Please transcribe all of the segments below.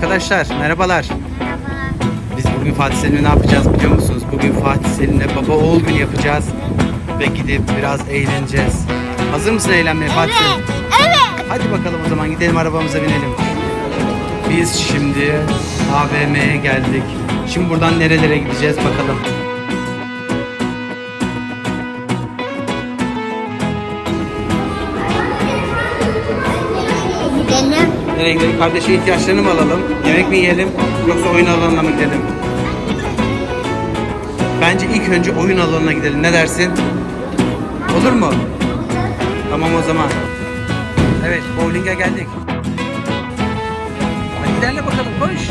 Arkadaşlar merhabalar. Biz bugün Fatih Selim'le ne yapacağız biliyor musunuz? Bugün Fatih Selim'le baba oğul günü yapacağız. Ve gidip biraz eğleneceğiz. Hazır mısın eğlenmeye Fatih Selim? Evet. Hadi bakalım o zaman gidelim arabamıza binelim. Biz şimdi AVM'ye geldik. Şimdi buradan nerelere gideceğiz bakalım. Nereye gidelim? Kardeşe ihtiyaçlarını mı alalım? Yemek mi yiyelim? Yoksa oyun alanına mı gidelim? Bence ilk önce oyun alanına gidelim. Ne dersin? Olur mu? Tamam o zaman. Evet, bowling'e geldik. Hadi ilerle bakalım. Koş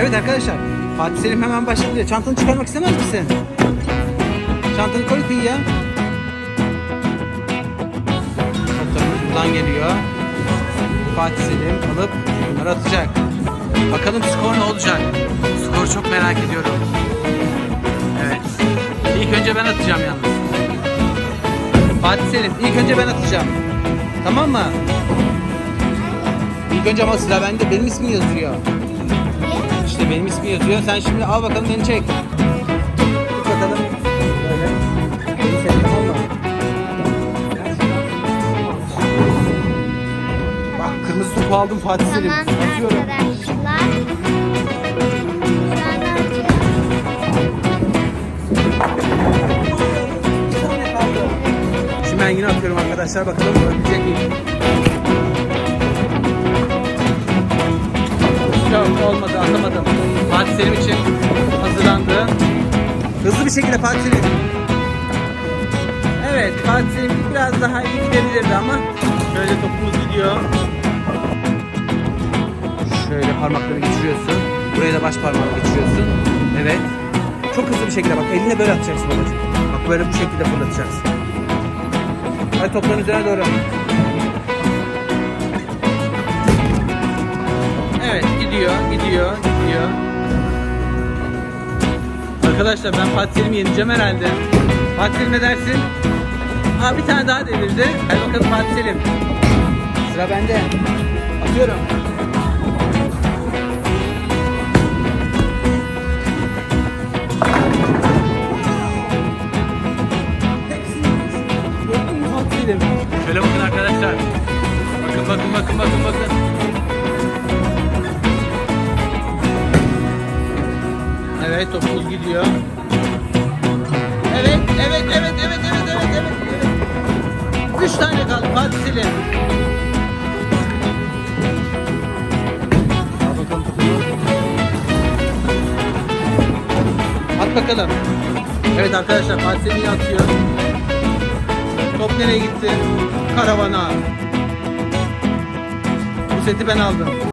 Evet arkadaşlar. Fatih Selim hemen başladı. Çantanı çıkarmak istemez misin? Çantanı koy kıyıya. Toplarımız buradan geliyor. Fatih Selim alıp bunları atacak. Bakalım skor ne olacak? Skor çok merak ediyorum. Evet. İlk önce ben atacağım yalnız. Fatih Selim ilk önce ben atacağım. Tamam mı? İlk önce ama sıra bende. Benim ismim yazıyor. Benim ismim yazıyor. Sen şimdi al bakalım beni çek. Tut bakalım. Böyle. Beni çek tamam mı? Bak kırmızı topu aldım Fatih Selim. Tamam Atıyorum. arkadaşlar. Şimdi ben yine atıyorum arkadaşlar. Bakalım ölecek mi? Hızlı bir şekilde Fatih Selim. Evet Fatih Selim biraz daha iyi gidebilirdi ama şöyle topumuz gidiyor. Şöyle parmakları geçiriyorsun. Buraya da baş parmağını geçiriyorsun. Evet. Çok hızlı bir şekilde bak eline böyle atacaksın babacığım. Bak böyle bu şekilde fırlatacaksın. Hadi topların üzerine doğru. Arkadaşlar ben Fatih Selim'i yeneceğim herhalde. Fatih ne dersin? Aa bir tane daha devirdi. Hadi bakalım Fatih. Sıra bende. Atıyorum. Şöyle bakın arkadaşlar. Bakın bakın bakın bakın bakın. Evet topumuz gidiyor. Evet evet evet evet evet evet evet. Üç tane kaldı Fatih Selim. At bakalım. Evet arkadaşlar Fatih atıyor. Top nereye gitti? Karavana. Bu seti ben aldım.